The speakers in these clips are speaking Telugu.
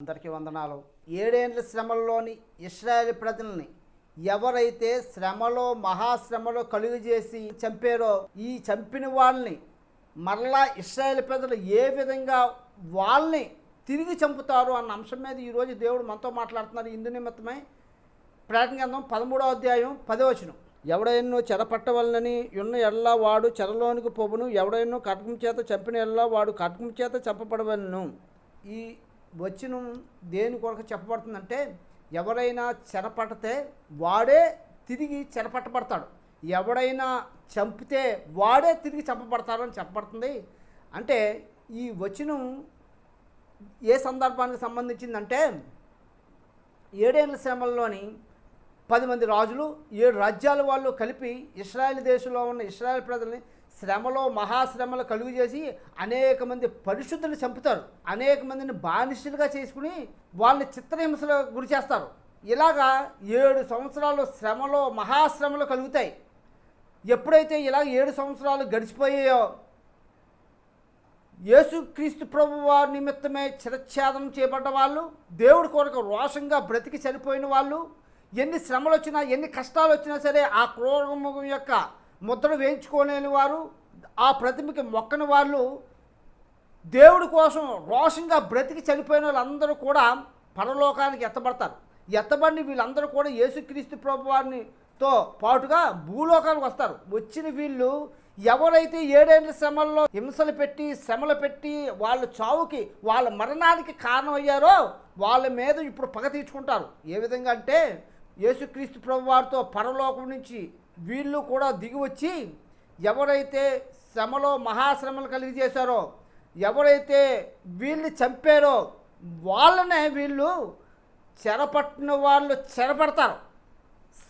అందరికీ వందనాలు. ఏడేండ్ల శ్రమల్లోని ఇస్రాయేల్ ప్రజల్ని ఎవరైతే శ్రమలో మహాశ్రమలో కలుగు చేసి చంపారో ఈ చంపిన వాళ్ళని మరలా ఇస్రాయేల్ ప్రజలు ఏ విధంగా వాళ్ళని తిరిగి చంపుతారు అన్న అంశం మీద ఈరోజు దేవుడు మనతో మాట్లాడుతున్నారు. ఇందు నిమిత్తమై ప్రకటన పదమూడో అధ్యాయం పదవచనం ఎవడైనో చెరపట్టవలనని ఉన్న ఎల్లా వాడు చెరలోనికి పోవును ఎవడైనో కటకం చేత చంపిన ఎల్లా వాడు కటకం చేత చంపబడవలను. ఈ వచనం దేని కొరకు చెప్పబడుతుందంటే ఎవరైనా చెరపడితే వాడే తిరిగి చెరపట్టబడతాడు. ఎవడైనా చంపితే వాడే తిరిగి చంపబడతాడు అని చెప్పబడుతుంది. అంటే ఈ వచనం ఏ సందర్భానికి సంబంధించిందంటే ఏడేళ్ళ శ్రమల్లోని పది మంది రాజులు ఏడు రాజ్యాల వాళ్ళు కలిపి ఇస్రాయల్ దేశంలో ఉన్న ఇస్రాయల్ ప్రజల్ని శ్రమలో మహాశ్రమలు కలుగు చేసి అనేక మంది పరిశుద్ధులు చంపుతారు. అనేక మందిని బానిసలుగా చేసుకుని వాళ్ళని చిత్రహింసలు గురి చేస్తారు. ఇలాగా ఏడు సంవత్సరాలు శ్రమలో మహాశ్రమలు కలుగుతాయి. ఎప్పుడైతే ఇలా ఏడు సంవత్సరాలు గడిచిపోయాయో యేసుక్రీస్తు ప్రభు వారి నిమిత్తమే చిరఛేదం చేపడ్డ వాళ్ళు దేవుడి కొరకు రోషంగా బ్రతికి చనిపోయిన వాళ్ళు ఎన్ని శ్రమలు వచ్చినా ఎన్ని కష్టాలు వచ్చినా సరే ఆ క్రూరముఖం యొక్క ముద్ర వేయించుకోలేని వారు ఆ ప్రతిమకి మొక్కని వాళ్ళు దేవుడి కోసం రోషంగా బ్రతికి చనిపోయిన వాళ్ళందరూ కూడా పరలోకానికి ఎత్తబడతారు. ఎత్తబడిన వీళ్ళందరూ కూడా యేసుక్రీస్తు ప్రభు వారినితో పాటుగా భూలోకానికి వస్తారు. వచ్చిన వీళ్ళు ఎవరైతే ఏడేళ్ళ శ్రమల్లో హింసలు పెట్టి శ్రమలు పెట్టి వాళ్ళ చావుకి వాళ్ళ మరణానికి కారణమయ్యారో వాళ్ళ మీద ఇప్పుడు పగ తీర్చుకుంటారు. ఏ విధంగా అంటే యేసుక్రీస్తు ప్రభు వారితో పరలోకం నుంచి వీళ్ళు కూడా దిగివచ్చి ఎవరైతే శ్రమలో మహాశ్రమలు కలిగి చేశారో ఎవరైతే వీళ్ళు చంపారో వాళ్ళనే వీళ్ళు చెరపట్టిన వాళ్ళు చెరపడతారు.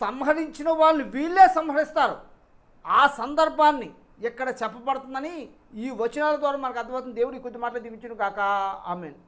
సంహరించిన వాళ్ళు వీళ్ళే సంహరిస్తారు. ఆ సందర్భాన్ని ఇక్కడ చెప్పబడుతుందని ఈ వచనాల ద్వారా మనకు అర్థమవుతుంది. దేవుడి కొద్ది మాటలు దిగించును కాక ఆమెను.